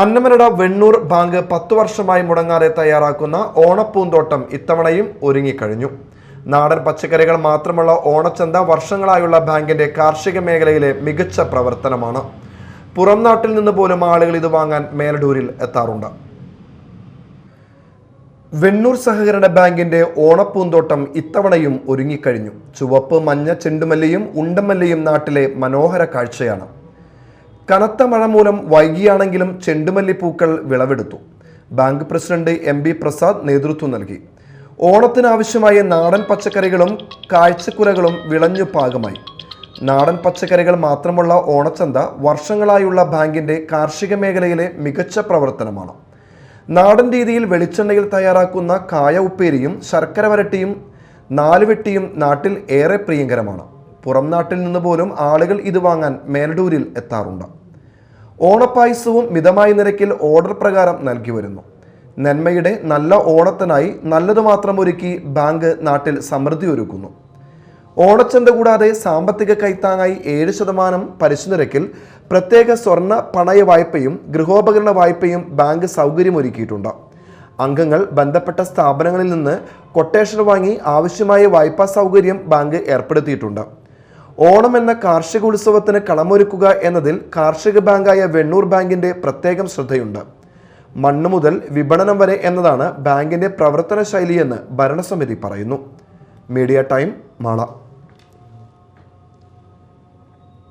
Annamanada Vennur bank പത്തു വർഷമായി മുടങ്ങാതെ തയ്യാറാക്കുന്ന ഓണപ്പൂന്തോട്ടം ഇത്തവണയും ഒരുങ്ങിക്കഴിഞ്ഞു. നാടൻ പച്ചക്കറികൾ മാത്രമുള്ള ഓണച്ചന്ത വർഷങ്ങളായുള്ള ബാങ്കിന്റെ കാർഷിക മേഖലയിലെ മികച്ച പ്രവർത്തനമാണ്. പുറം നാട്ടിൽ നിന്ന് പോലും ആളുകൾ ഇത് വാങ്ങാൻ മേലടൂരിൽ എത്താറുണ്ട്. വെണ്ണൂർ സഹകരണ ബാങ്കിന്റെ ഓണപ്പൂന്തോട്ടം ഇത്തവണയും ഒരുങ്ങിക്കഴിഞ്ഞു. ചുവപ്പ് മഞ്ഞ ചെണ്ടുമല്ലിയും ഉണ്ടമല്ലിയും നാട്ടിലെ മനോഹര കാഴ്ചയാണ്. കനത്ത മഴ മൂലം വൈകിയാണെങ്കിലും ചെണ്ടുമല്ലിപ്പൂക്കൾ വിളവെടുത്തു. Bank president M B Prasad നേതൃത്വം നൽകി. ഓണത്തിനാവശ്യമായ നാടൻ പച്ചക്കറികളും കാഴ്ചക്കുലകളും വിളഞ്ഞു പാകമായി. നാടൻ പച്ചക്കറികൾ മാത്രമുള്ള ഓണച്ചന്ത വർഷങ്ങളായുള്ള ബാങ്കിന്റെ കാർഷിക മേഖലയിലെ മികച്ച പ്രവർത്തനമാണ്. നാടൻ രീതിയിൽ വെളിച്ചെണ്ണയിൽ തയ്യാറാക്കുന്ന കായ ഉപ്പേരിയും ശർക്കര വരട്ടിയും നാലുവെട്ടിയും നാട്ടിൽ ഏറെ പ്രിയങ്കരമാണ്. പുറം നാട്ടിൽ നിന്ന് പോലും ആളുകൾ ഇത് വാങ്ങാൻ മേലടൂരിൽ എത്താറുണ്ട്. ഓണപ്പായസവും മിതമായ നിരക്കിൽ ഓർഡർ പ്രകാരം നൽകി വരുന്നു. നന്മയുടെ നല്ല ഓണത്തിനായി നല്ലത് മാത്രം ഒരുക്കി ബാങ്ക് നാട്ടിൽ സമൃദ്ധി ഒരുക്കുന്നു. ഓണച്ചന്ത കൂടാതെ സാമ്പത്തിക കൈത്താങ്ങായി ഏഴ് ശതമാനം പലിശ നിരക്കിൽ പ്രത്യേക സ്വർണ പണയ വായ്പയും ഗൃഹോപകരണ വായ്പയും ബാങ്ക് സൗകര്യമൊരുക്കിയിട്ടുണ്ട്. അംഗങ്ങൾ ബന്ധപ്പെട്ട സ്ഥാപനങ്ങളിൽ നിന്ന് കൊട്ടേഷൻ വാങ്ങി ആവശ്യമായ വായ്പാ സൗകര്യം ബാങ്ക് ഏർപ്പെടുത്തിയിട്ടുണ്ട്. ഓണം എന്ന കാർഷിക ഉത്സവത്തിന് കളമൊരുക്കുക എന്നതിൽ കാർഷിക ബാങ്കായ വെണ്ണൂർ ബാങ്കിന്റെ പ്രത്യേകം ശ്രദ്ധയുണ്ട്. മണ്ണ് മുതൽ വിപണനം വരെ എന്നതാണ് ബാങ്കിന്റെ പ്രവർത്തന ശൈലിയെന്ന് ഭരണസമിതി പറയുന്നു. Media time Mala.